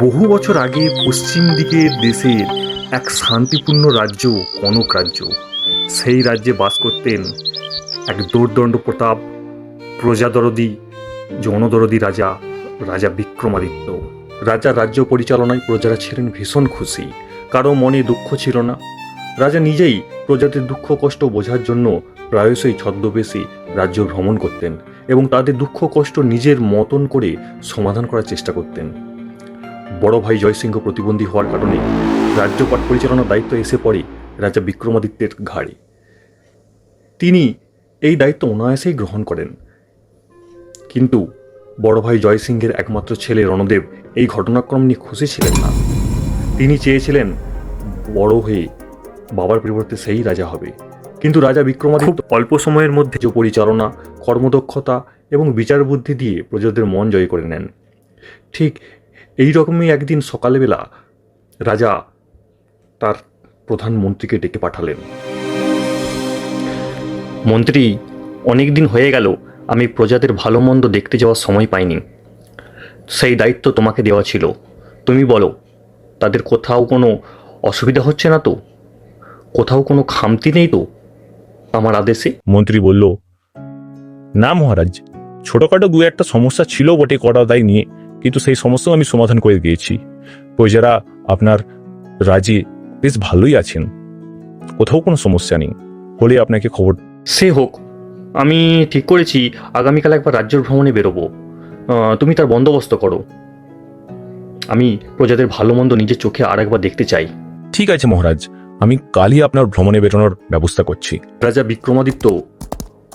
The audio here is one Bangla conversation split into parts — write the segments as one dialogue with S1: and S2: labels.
S1: বহু বছর আগে পশ্চিম দিকের দেশের এক শান্তিপূর্ণ রাজ্য কনক রাজ্য। সেই রাজ্যে বাস করতেন এক দুর্দণ্ড প্রতাপ, প্রজাদরদি, জনদরদি রাজা রাজা বিক্রমাদিত্য। রাজা রাজ্য পরিচালনায় প্রজারা ছিলেন ভীষণ খুশি। কারও মনে দুঃখ ছিল না। রাজা নিজেই প্রজাদের দুঃখ কষ্ট বোঝার জন্য প্রায়শই ছদ্মবেশী রাজ্য ভ্রমণ করতেন এবং তাদের দুঃখ কষ্ট নিজের মতন করে সমাধান করার চেষ্টা করতেন। বড় ভাই জয়সিংহ প্রতিবন্ধী হওয়ার কারণে রাজ্যপাট পরিচালনার দায়িত্ব এসে পড়ে রাজা বিক্রমাদিত্যের ঘাড়ে। তিনি এই দায়িত্ব অনায়াসেই গ্রহণ করেন। কিন্তু বড় ভাই জয়সিংহের একমাত্র ছেলে রণদেব এই ঘটনাক্রম নিয়ে খুশি ছিলেন না। তিনি চেয়েছিলেন বড় হয়ে বাবার পরিবর্তে সেই রাজা হবে। কিন্তু রাজা বিক্রমাদিত্য অল্প সময়ের মধ্যে যে পরিচালনা কর্মদক্ষতা এবং বিচার বুদ্ধি দিয়ে প্রজাদের মন জয় করে নেন। ঠিক এই রকমই একদিন সকালবেলা রাজা তার প্রধানমন্ত্রীকে ডেকে পাঠালেন। মন্ত্রী অনেক দিন হয়ে গেল, আমি প্রজাদের ভালো মন্দ দেখতে যাওয়ার সময় পাইনি। সেই দায়িত্ব তোমাকে দেওয়া ছিল। তুমি বলো, তাদের কোথাও কোনো অসুবিধা হচ্ছে না তো? কোথাও কোনো খামতি নেই তো? আমার আদেশে?
S2: মন্ত্রী বলল, না মহারাজ, ছোটখাটো দু একটা সমস্যা ছিল বটে করা দায় নিয়ে। কিন্তু সেই সমস্যাও আমি সমাধান করে দিয়েছি। প্রজারা আপনার রাজি বেশ ভালোই আছেন। কোথাও কোনো সমস্যা নেই। হলে আপনাকে খবর
S1: সে হোক আমি ঠিক করেছি আগামীকাল একবার রাজ্য ভ্রমণে বেরোবো। তুমি তার বন্দোবস্ত করো। আমি প্রজাদের ভালো মন্দ নিজের চোখে আর একবার দেখতে চাই।
S2: ঠিক আছে মহারাজ আমি কালই আপনার ভ্রমণে বেরোনোর ব্যবস্থা করছি।
S1: রাজা বিক্রমাদিত্য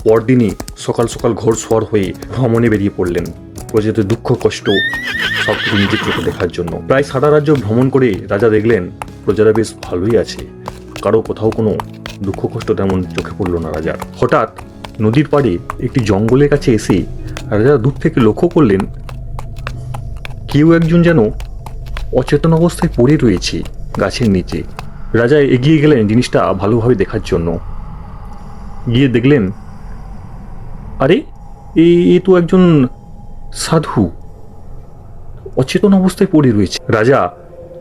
S1: পরদিনই সকাল সকাল ঘোর সোয়ার হয়ে ভ্রমণে বেরিয়ে পড়লেন। প্রজাদের দুঃখ, কষ্ট, সব কিছু নিজের চোখে দেখার জন্য। প্রায় সারা রাজ্য ভ্রমণ করে রাজা দেখলেন, প্রজারা বেশ ভালোই আছে। কারও কোথাও কোনো দুঃখ, কষ্ট তেমন চোখে পড়ল না রাজার। হঠাৎ নদীর পাড়ে একটি জঙ্গলের কাছে এসে রাজা দূর থেকে লক্ষ্য করলেন, কেউ একজন যেন অচেতন অবস্থায় পড়ে রয়েছে গাছের নিচে। রাজা এগিয়ে গেলেন জিনিসটা ভালোভাবে দেখার জন্য। গিয়ে দেখলেন, আরে এ তো একজন সাধু অচেতন অবস্থায় পড়ে রয়েছে। রাজা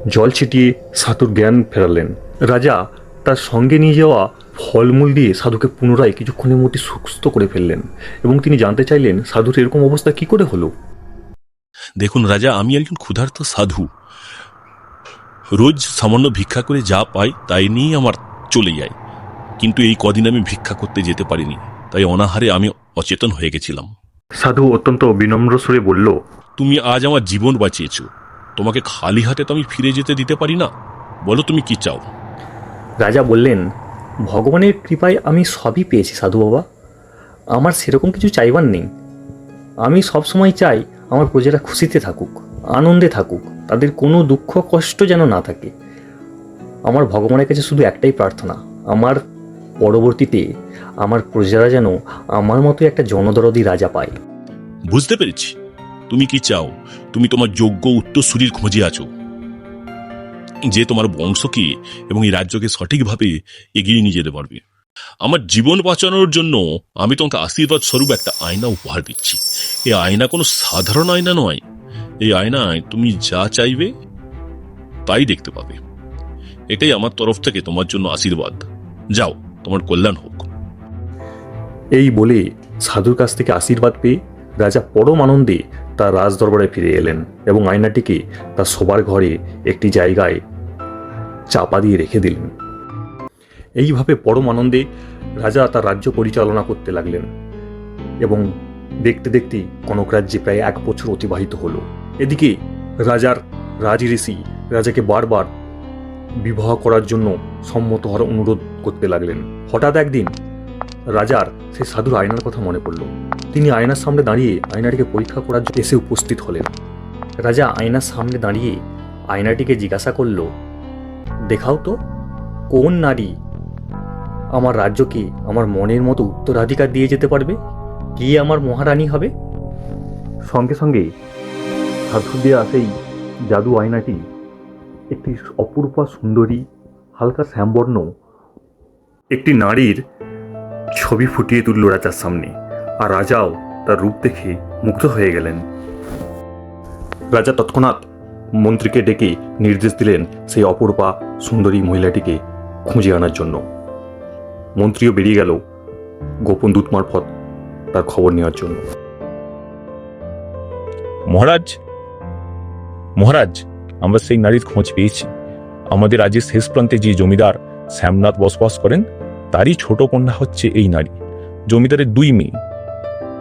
S1: জল ছিটিয়ে সাধুর জ্ঞান ফেরালেন। রাজা তার সঙ্গে নিয়ে যাওয়া ফলমূল দিয়ে সাধুকে পুনরায় কিছুক্ষণের মধ্যে সুস্থ করে ফেললেন এবং তিনি জানতে চাইলেন, সাধুর এরকম অবস্থা কি করে হলো?
S3: দেখুন রাজা, আমি একজন ক্ষুধার্ত সাধু। রোজ সামান্য ভিক্ষা করে যা পাই তাই নিয়েই আমার চলে যায়। কিন্তু এই কদিন আমি ভিক্ষা করতে যেতে পারিনি, তাই অনাহারে আমি অচেতন হয়ে গেছিলাম।
S1: সাধু অত্যন্ত বিনম্র সুরে বলল
S3: তুমি আজ আমার জীবন বাঁচিয়েছ। তোমাকে খালি হাতে তো আমি ফিরে যেতে দিতে পারি না। বলো তুমি কি চাও?
S1: রাজা বললেন ভগবানের কৃপায় আমি সবই পেয়েছি সাধু বাবা। আমার সেরকম কিছু চাইবার নেই। আমি সব সময় চাই আমার প্রজারা খুশিতে থাকুক আনন্দে থাকুক তাদের কোনো দুঃখ কষ্ট যেন না থাকে। আমার ভগবানের কাছে শুধু একটাই প্রার্থনা আমার পরবর্তীতে আমার প্রজারা যেন আমার মতো একটা জনদরদি রাজা পায়।
S3: বুঝতে পেরেছি। তুমি কি চাও? তুমি তোমার যোগ্য উত্তরসূরির খোঁজে আছো। যে তোমার বংশকে এবং এই রাজ্যকে সঠিকভাবে এগিয়ে নিয়ে যেতে পারবে। আমার জীবন বাঁচানোর জন্য আমি তোমাকে আশীর্বাদ স্বরূপ একটা আয়না উপহার দিচ্ছি। এই আয়না কোনো সাধারণ আয়না নয়। এই আয়নায় তুমি যা চাইবে তাই দেখতে পাবে। এটাই আমার তরফ থেকে তোমার জন্য আশীর্বাদ। যাও। তোমার কল্যাণ হোক।
S1: এই বলে সাধুর কাছ থেকে আশীর্বাদ পেয়ে রাজা পরম আনন্দে তার রাজদরবারে ফিরে এলেন এবং আয়নাটিকে তার শোবার ঘরে একটি জায়গায় চাপা দিয়ে রেখে দিলেন। এইভাবে পরম আনন্দে রাজা তার রাজ্য পরিচালনা করতে লাগলেন এবং দেখতে দেখতে কনক রাজ্যে প্রায় এক বছর অতিবাহিত হলো। এদিকে রাজার রাজ ঋষি রাজাকে বারবার বিবাহ করার জন্য সম্মত হওয়ার অনুরোধ করতে লাগলেন। হঠাৎ একদিন রাজার সেই সাধুর আয়নার কথা মনে পড়ল। তিনি আয়নার সামনে দাঁড়িয়ে আয়নাটিকে পরীক্ষা করার জন্য এসে উপস্থিত হলেন। রাজা আয়নার সামনে দাঁড়িয়ে আয়নাটিকে জিজ্ঞাসা করল, দেখাও তো, কোন নারী আমার রাজ্যকে আমার মনের মতো উত্তরাধিকার দিয়ে যেতে পারবে? কে আমার মহারানী হবে? সঙ্গে সঙ্গে সাধু দেওয়া সেই জাদু আয়নাটি একটি অপূর্বা সুন্দরী, হালকা শ্যামবর্ণ একটি নারীর ছবি ফুটিয়ে তুলল রাজার সামনে। আর রাজাও তার রূপ দেখে মুগ্ধ হয়ে গেলেন। রাজা তৎক্ষণাৎ মন্ত্রীকে ডেকে নির্দেশ দিলেন সেই অপরূপা সুন্দরী মহিলাটিকে খুঁজে আনার জন্য। মন্ত্রীও বেরিয়ে গেল গোপন দূত মারফত তার খবর নেওয়ার জন্য।
S2: মহারাজ? মহারাজ? আমরা সেই নারীর খোঁজ পেয়েছি। আমাদের রাজ্যের শেষ প্রান্তে যে জমিদার শ্যামনাথ বসবাস করেন, তারই ছোট কন্যা হচ্ছে এই নারী। জমিদারের দুই মেয়ে।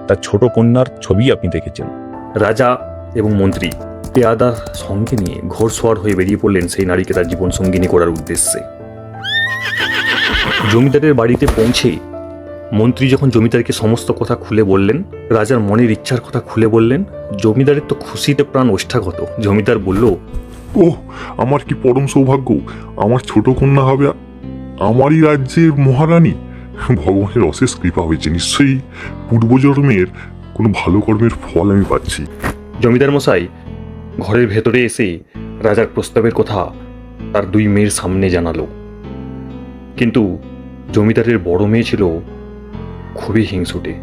S2: তার ছোট কন্যার ছবি আপনি দেখেছেন।
S1: রাজা এবং মন্ত্রী পেয়াদার সঙ্গে নিয়ে ঘোড়সওয়ার হয়ে বেরিয়ে পড়লেন সেই নারীকে তার জীবন সঙ্গিনী করার উদ্দেশ্যে। জমিদারের বাড়িতে পৌঁছে মন্ত্রী যখন জমিদারকে সমস্ত কথা খুলে বললেন, রাজার মনের ইচ্ছার কথা খুলে বললেন, জমিদারের তো খুশিতে প্রাণ ওষ্ঠাগত। জমিদার বলল
S4: ওহ, আমার কি পরম সৌভাগ্য? আমার ছোট কন্যা হবে আমারই রাজ্যের মহারানী? ভগবানের অশেষ কৃপা হয়েছে, নিশ্চয়ই পূর্বজন্মের কোনো ভালো কর্মের ফল আমি পাচ্ছি।
S1: জমিদার মশাই, ঘরের ভেতরে এসে রাজার প্রস্তাবের কথা তার দুই মেয়ের সামনে জানালো। কিন্তু জমিদারের বড় মেয়ে ছিল খুবই হিংসুটে।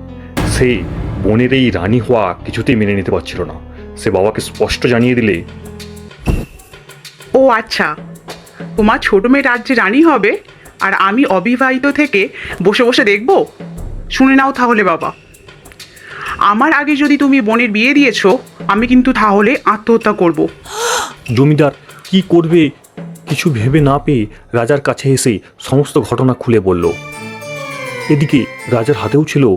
S1: সে বোনের এই রানী হওয়া কিছুতেই মেনে নিতে পারছিল না। সে বাবাকে স্পষ্ট জানিয়ে দিলে
S5: আচ্ছা। তোমার ছোট মেয়ে রাজ্যে রানী হবে আর আমি অবিবাহিত থেকে বসে বসে দেখব? শুনে নাও তাহলে বাবা। আমার আগে যদি তুমি বোনের বিয়ে দিয়েছ, আমি কিন্তু তাহলে আত্মহত্যা করব।
S1: জমিদার, কি করবে? কিছু ভেবে না পেয়ে রাজার কাছে এসে সমস্ত ঘটনা খুলে বলল। এদিকে রাজার হাতেও ছিল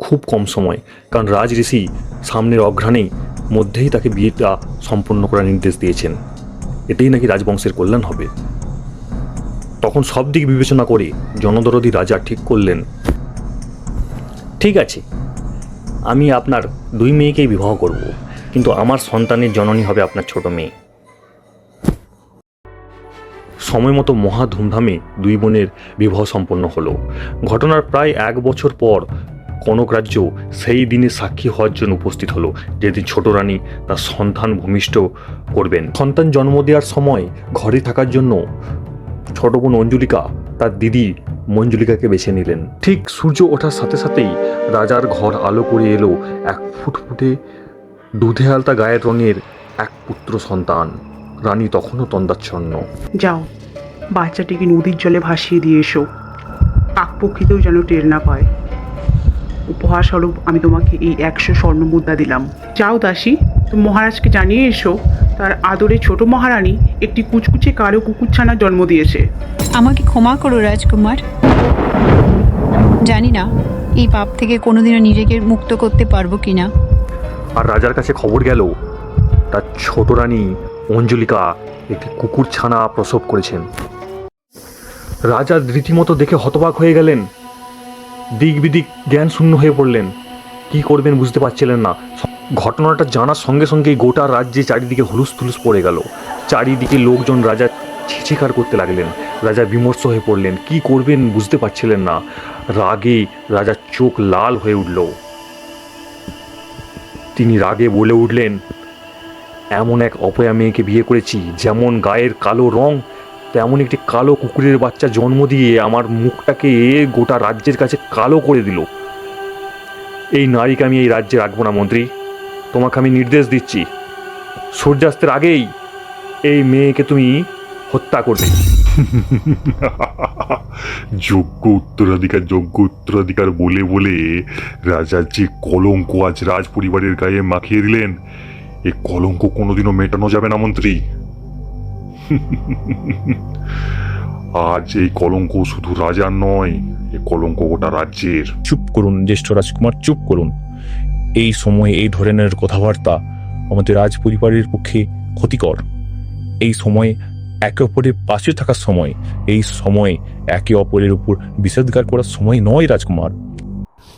S1: খুব কম সময়, কারণ রাজ ঋষি সামনের অঘ্রাণেই মধ্যেই তাকে বিয়েটা সম্পন্ন করার নির্দেশ দিয়েছেন। এতেই নাকি রাজবংশের কল্যাণ হবে। তখন সব দিক বিবেচনা করে জনদরদি রাজা ঠিক করলেন। ঠিক আছে, আমি আপনার দুই মেয়েকেই বিবাহ করব, কিন্তু আমার সন্তানের জননী হবে আপনার ছোট মেয়ে। সময় মতো মহা ধুমধামে দুই বোনের বিবাহ সম্পন্ন হলো। ঘটনার প্রায় এক বছর পর কনক রাজ্য সেই দিনে সাক্ষী হওয়ার জন্য উপস্থিত হলো। যেদিন ছোট রানী তার সন্তান ভূমিষ্ঠ করবেন। সন্তান জন্ম দেওয়ার সময় ঘরে থাকার জন্য ছোট বোন অঞ্জলিকা তার দিদি মঞ্জুলিকাকে বেছে নিলেন। ঠিক সূর্য ওঠার সাথে সাথেই রাজার ঘর আলো করে এলো এক ফুটফুটে দুধে আলতা গায়ের রঙের এক পুত্র সন্তান। রানী তখনও তন্দাচ্ছন্ন।
S5: যাও, বাচ্চাটিকে নদীর জলে ভাসিয়ে দিয়ে এসো। কাকপক্ষীতেও যেন টের না পায়। উপহার স্বরূপ আমি তোমাকে এই একশো স্বর্ণ মুদ্রা দিলাম। যাও দাসী তুমি মহারাজকে জানিয়ে এসো তার আদরে ছোট মহারানী একটি কুচকুচে কালো কুকুরছানার জন্ম দিয়েছে।
S6: আমাকে ক্ষমা করো রাজকুমার। জানি না এই পাপ থেকে কোনোদিনও নিজেকে মুক্ত করতে পারব কিনা।
S1: আর রাজার কাছে খবর গেল তার ছোট রানী অঞ্জলিকা একটি কুকুর ছানা প্রসব করেছেন। রাজা রীতিমতো দেখে হতবাক হয়ে গেলেন। দিক বিদিক জ্ঞান শূন্য হয়ে পড়লেন। কি করবেন বুঝতে পারছিলেন না। ঘটনাটা জানার সঙ্গে সঙ্গেই গোটা রাজ্যে চারিদিকে হুলুস থুলুস পড়ে গেল। চারিদিকে লোকজন রাজা ছিছিকার করতে লাগলেন। রাজা বিমর্ষ হয়ে পড়লেন। কি করবেন বুঝতে পারছিলেন না। রাগে রাজার চোখ লাল হয়ে উঠল। তিনি রাগে বলে উঠলেন, এমন এক অপয়া মেয়েকে বিয়ে করেছি, যেমন গায়ের কালো রং তেমন একটি কালো কুকুরের বাচ্চা জন্ম দিয়ে আমার মুখটাকে গোটা রাজ্যের কাছে কালো করে দিল। এই নারীকে আমি এই রাজ্যে রাখব না, মন্ত্রী। তোমাকে আমি নির্দেশ দিচ্ছি। সূর্যাস্তের আগেই এই মেয়েকে তুমি হত্যা করবে।
S4: যোগ্য উত্তরাধিকার যোগ্য উত্তরাধিকার বলে বলে রাজার যে কলঙ্ক আজ রাজ পরিবারের গায়ে মাখিয়ে দিলেন, এ কলঙ্ক কোনোদিনও মেটানো যাবে না, মন্ত্রী। আজ এই কলঙ্ক শুধু রাজার নয় এ কলঙ্ক গোটা রাজ্যের।
S2: চুপ করুন জ্যেষ্ঠ রাজকুমার চুপ করুন। এই সময়ে এই ধরনের কথাবার্তা আমাদের রাজ পরিবারের পক্ষে ক্ষতিকর। এই সময়ে একে অপরের পাশে থাকার সময় এই সময়ে একে অপরের উপর বিষেধগার করার সময় নয় রাজকুমার।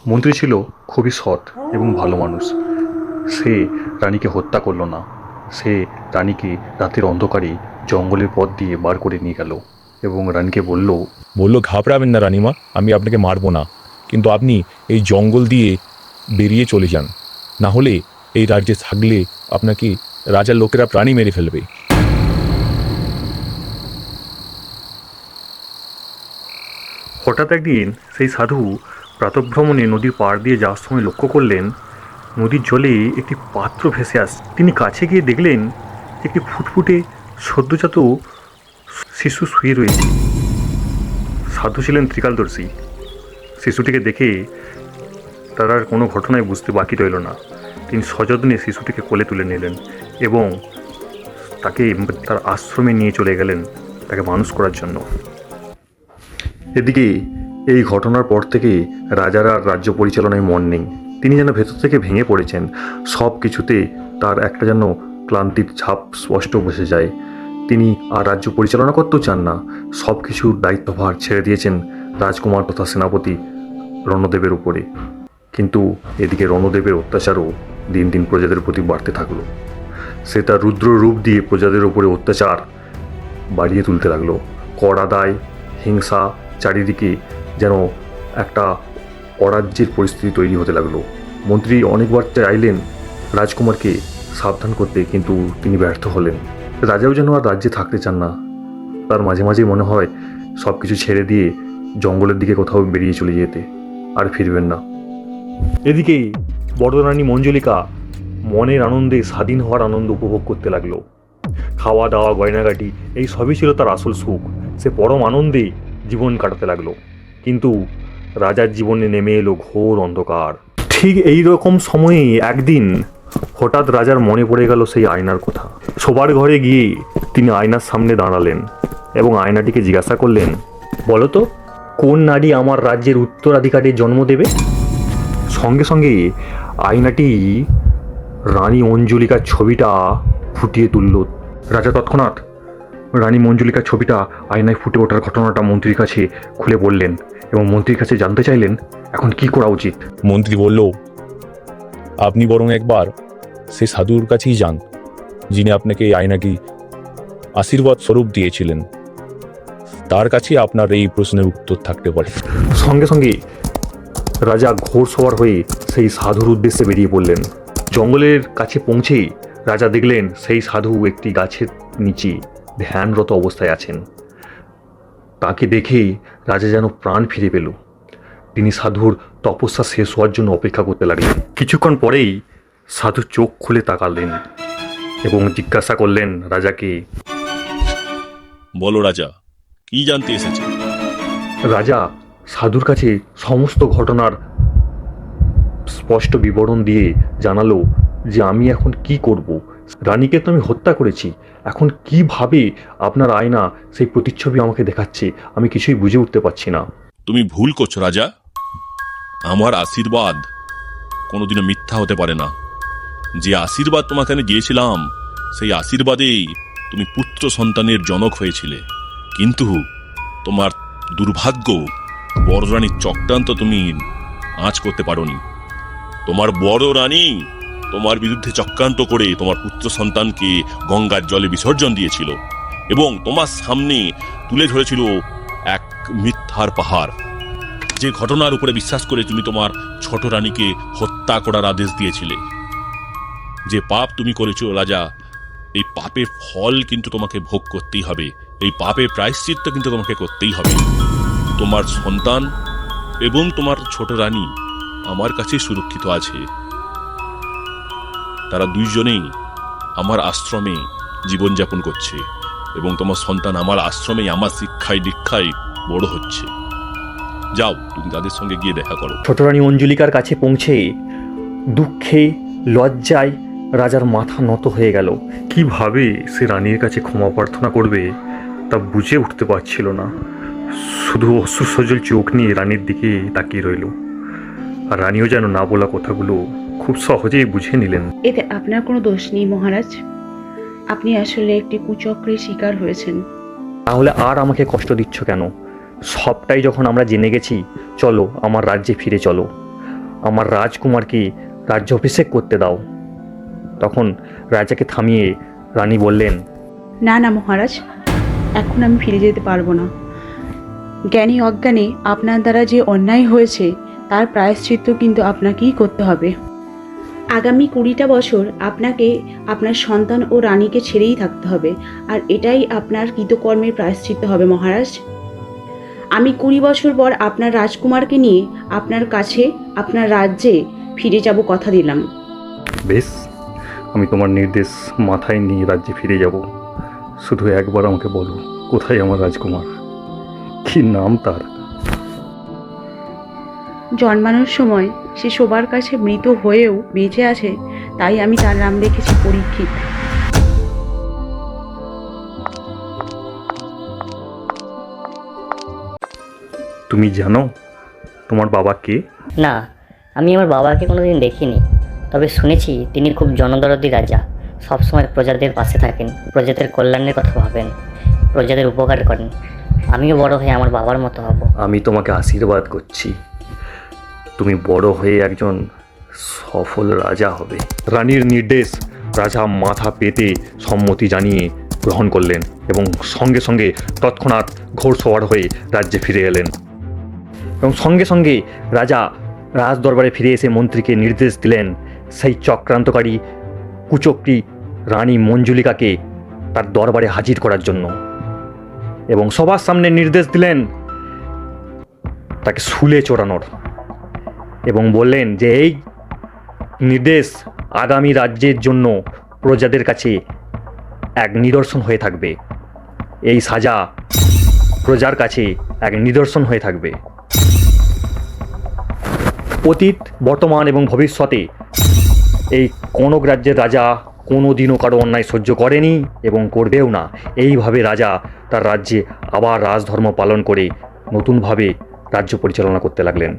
S1: মন্ত্রী ছিল খুবই সৎ এবং ভালো মানুষ। সে রানীকে হত্যা করল না। সে রানীকে রাতের অন্ধকারে জঙ্গলের পথ দিয়ে বার করে নিয়ে গেল এবং রানীকে বলল
S2: বলল ঘাবড়াবেন না রানিমা আমি আপনাকে মারবো না। কিন্তু আপনি এই জঙ্গল দিয়ে বেরিয়ে চলে যান। না হলে এই রাজ্যে থাকলে আপনাকে রাজার লোকেরা প্রাণী মেরে ফেলবে।
S1: হঠাৎ একদিন সেই সাধু প্রাতভ্রমণে নদীর পাড় দিয়ে যাওয়ার সময় লক্ষ্য করলেন নদীর জলে একটি পাত্র ভেসে আস তিনি কাছে গিয়ে দেখলেন একটি ফুটফুটে সদ্যজাত শিশু শুয়ে রয়েছে। সাধু ছিলেন ত্রিকালদর্শী। শিশুটিকে দেখে তার আর কোনো ঘটনায় বুঝতে বাকি রইল না। তিনি সযত্নে শিশুটিকে কোলে তুলে নিলেন এবং তাকে তার আশ্রমে নিয়ে চলে গেলেন তাকে মানুষ করার জন্য। এদিকে এই ঘটনার পর থেকে রাজার আর রাজ্য পরিচালনায় মন নেই। তিনি যেন ভেতর থেকে ভেঙে পড়েছেন। সব কিছুতে তার একটা যেন ক্লান্তির ছাপ স্পষ্ট বসে যায়। তিনি আর রাজ্য পরিচালনা করতেও চান না। সব কিছুর দায়িত্বভার ছেড়ে দিয়েছেন রাজকুমার তথা সেনাপতি রণদেবের উপরে। কিন্তু এদিকে রণদেবের অত্যাচারও দিন দিন প্রজাদের প্রতি বাড়তে থাকল। সে তার রুদ্র রূপ দিয়ে প্রজাদের উপরে অত্যাচার বাড়িয়ে তুলতে লাগল। কর আদায় হিংসা চারিদিকে যেন একটা অরাজ্যের পরিস্থিতি তৈরি হতে লাগল। মন্ত্রী অনেকবার চাইলেন রাজকুমারকে সাবধান করতে, কিন্তু তিনি ব্যর্থ হলেন। রাজাও যেন আর রাজ্যে থাকতে চান না। তার মাঝে মাঝে মনে হয় সব কিছু ছেড়ে দিয়ে জঙ্গলের দিকে কোথাও বেরিয়ে চলে যেতে আর ফিরবেন না। এদিকে বড়রানী মঞ্জলিকা মনের আনন্দে স্বাধীন হওয়ার আনন্দ উপভোগ করতে লাগল। খাওয়া দাওয়া, গয়নাগাটি, এই সবই ছিল তার আসল সুখ। সে পরম আনন্দে জীবন কাটাতে লাগল। কিন্তু রাজার জীবনে নেমে এলো ঘোর অন্ধকার। ঠিক এই রকম সময়ে একদিন হঠাৎ রাজার মনে পড়ে গেল সেই আয়নার কথা। সবার ঘরে গিয়ে তিনি আয়নার সামনে দাঁড়ালেন এবং আয়নাটিকে জিজ্ঞাসা করলেন বলতো কোন নারী আমার রাজ্যের উত্তরাধিকারীর জন্ম দেবে? সঙ্গে সঙ্গে আয়নাটি রানী অঞ্জলিকার ছবিটা ফুটিয়ে তুলল। রাজা তৎক্ষণাৎ রানী মঞ্জুলিকার ছবিটা আয়নায় ফুটে ওঠার ঘটনাটা মন্ত্রীর কাছে খুলে বললেন এবং মন্ত্রীর কাছে জানতে চাইলেন, এখন কি করা উচিত?
S2: মন্ত্রী বলল আপনি বরং একবার সে সাধুর কাছেই যান, যিনি আপনাকে এই আয়নাটি আশীর্বাদ স্বরূপ দিয়েছিলেন। তার কাছে আপনার এই প্রশ্নের উত্তর থাকতে পারে।
S1: সঙ্গে সঙ্গে রাজা ঘোর সওয়ার হয়ে সেই সাধুর উদ্দেশ্যে বেরিয়ে পড়লেন। জঙ্গলের কাছে পৌঁছেই রাজা দেখলেন সেই সাধু একটি গাছের নিচে ধ্যানরত অবস্থায় আছেন। তাকে দেখেই রাজা যেন প্রাণ ফিরে পেল। তিনি সাধুর তপস্যা শেষ হওয়ার জন্য অপেক্ষা করতে লাগলেন। কিছুক্ষণ পরেই সাধু চোখ খুলে তাকালেন এবং জিজ্ঞাসা করলেন রাজাকে
S3: বলো রাজা কি জানতে এসেছে?
S1: রাজা সাধুর কাছে সমস্ত ঘটনার স্পষ্ট বিবরণ দিয়ে জানালো যে আমি এখন কি করব। রানীকে তো আমি হত্যা করেছি। এখন কীভাবে আপনার আয়না সেই প্রতিচ্ছবি আমাকে দেখাচ্ছে আমি কিছুই বুঝে উঠতে পারছি না।
S3: তুমি ভুল করছ রাজা। আমার আশীর্বাদ। কোনোদিনও মিথ্যা হতে পারে না। যে আশীর্বাদ তোমাকে আমি দিয়েছিলাম, সেই আশীর্বাদেই তুমি পুত্র সন্তানের জনক হয়েছিলে। কিন্তু তোমার দুর্ভাগ্য বড় রানীর চক্রান্ত তুমি আঁচ করতে পারোনি। তোমার বড় রানী তোমার বিরুদ্ধে চক্রান্ত করে তোমার পুত্র সন্তানকে গঙ্গার জলে বিসর্জন দিয়েছিল এবং তোমার সামনে তুলে ধরেছিল এক মিথ্যার পাহাড়। যে ঘটনার উপরে বিশ্বাস করে তুমি তোমার ছোট রানীকে হত্যা করার আদেশ দিয়েছিলে। যে পাপ তুমি করেছ, রাজা, এই পাপের ফল কিন্তু তোমাকে ভোগ করতেই হবে। এই পাপের প্রায়শ্চিত্ত কিন্তু তোমাকে করতেই হবে। তোমার সন্তান এবং তোমার ছোট রানী আমার কাছে সুরক্ষিত আছে। তারা দুইজনেই আমার আশ্রমে জীবনযাপন করছে এবং তোমার সন্তান আমার আশ্রমে আমার শিক্ষায়, দীক্ষায় বড় হচ্ছে। যাও তুমি তাদের সঙ্গে গিয়ে দেখা করো।
S1: ছোট রানী অঞ্জলিকার কাছে পৌঁছে দুঃখে লজ্জায় রাজার মাথা নত হয়ে গেল। কীভাবে সে রানীর কাছে ক্ষমা প্রার্থনা করবে তা বুঝে উঠতে পারছিল না। শুধু অশ্রুসজল চোখ নিয়ে রানীর দিকে তাকিয়ে রইল। আর রানীও যেন না বলা কথাগুলো খুব সহজেই বুঝে নিলেন।
S7: এতে আপনার কোনো দোষ নেই মহারাজ। আপনি আসলে একটি কুচক্রের শিকার হয়েছেন।
S1: তাহলে আর আমাকে কষ্ট দিচ্ছ কেন? সবটাই যখন আমরা জেনে গেছি, চলো আমার রাজ্যে ফিরে চলো। আমার রাজকুমারকে রাজ্য অভিষেক করতে দাও। তখন রাজাকে থামিয়ে রানী বললেন,
S7: না না, মহারাজ, এখন আমি ফিরে যেতে পারব না। জ্ঞানী অজ্ঞানে, আপনার দ্বারা যে অন্যায় হয়েছে, তার প্রায়শ্চিত্ত কিন্তু আপনাকেই করতে হবে। আগামী কুড়িটা বছর আপনাকে আপনার সন্তান ও রানীকে ছেড়েই থাকতে হবে, আর এটাই আপনার কৃতকর্মের প্রায়শ্চিত্ত হবে, মহারাজ। আমি কুড়ি বছর পর আপনার রাজকুমারকে নিয়ে আপনার কাছে আপনার রাজ্যে ফিরে যাব কথা দিলাম।
S1: বেশ আমি তোমার নির্দেশ মাথায় নিয়ে রাজ্যে ফিরে যাব। শুধু একবার আমাকে বলো কোথায় আমার রাজকুমার? কি নাম তার?
S7: জন্মানোর সময় সে সবার কাছে মৃত হয়েও বেঁচে আছে তাই আমি তার নাম রেখেছি পরীক্ষিত।
S1: তুমি জানো তোমার বাবা কে?
S8: না আমি আমার বাবাকে কোনোদিন দেখিনি। তবে শুনেছি তিনি খুব জনদরদি রাজা। সবসময় প্রজাদের পাশে থাকেন প্রজাদের কল্যাণের কথা ভাবেন প্রজাদের উপকার করেন। আমিও বড় হয়ে আমার বাবার মতো হব।
S1: আমি তোমাকে আশীর্বাদ করছি। তুমি বড় হয়ে একজন সফল রাজা হবে। রানীর নির্দেশ রাজা মাথা পেতে সম্মতি জানিয়ে গ্রহণ করলেন এবং সঙ্গে সঙ্গে তৎক্ষণাৎ ঘোড়সওয়ার হয়ে রাজ্যে ফিরে এলেন। এবং সঙ্গে সঙ্গে রাজা রাজ দরবারে ফিরে এসে মন্ত্রীকে নির্দেশ দিলেন, সেই চক্রান্তকারী কুচক্রী রানী মঞ্জুলিকাকে তার দরবারে হাজির করার জন্য। এবং সবার সামনে নির্দেশ দিলেন তাকে শুলে চড়ানোর এবং বললেন যে, এই নির্দেশ আগামী রাজ্যের জন্য প্রজাদের কাছে এক নিদর্শন হয়ে থাকবে। এই সাজা প্রজার কাছে এক নিদর্শন হয়ে থাকবে। অতীত, বর্তমান এবং ভবিষ্যতে। এই কনক রাজ্যের রাজা কোনো দিনও কারও অন্যায় সহ্য করেনি এবং করবেও না। এইভাবে রাজা তার রাজ্যে আবার রাজধর্ম পালন করে নতুনভাবে রাজ্য পরিচালনা করতে লাগলেন।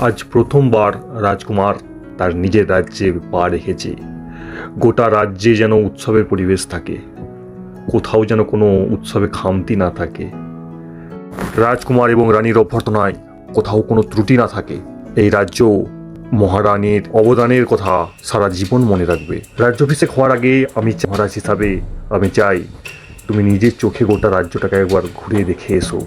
S1: আজ প্রথমবার রাজকুমার তার নিজের রাজ্যে পা রেখেছে। গোটা রাজ্যে যেন উৎসবের পরিবেশ থাকে। কোথাও যেন কোনো উৎসবে খামতি না থাকে। রাজকুমার এবং রানীর অভ্যর্থনায় কোথাও কোনো ত্রুটি না থাকে। এই রাজ্য মহারানীর অবদানের কথা সারা জীবন মনে রাখবে। রাজ্যাভিষেক হওয়ার আগে আমি মহারাজ হিসাবে আমি চাই, তুমি নিজের চোখে গোটা রাজ্যটাকে একবার ঘুরে দেখে এসো।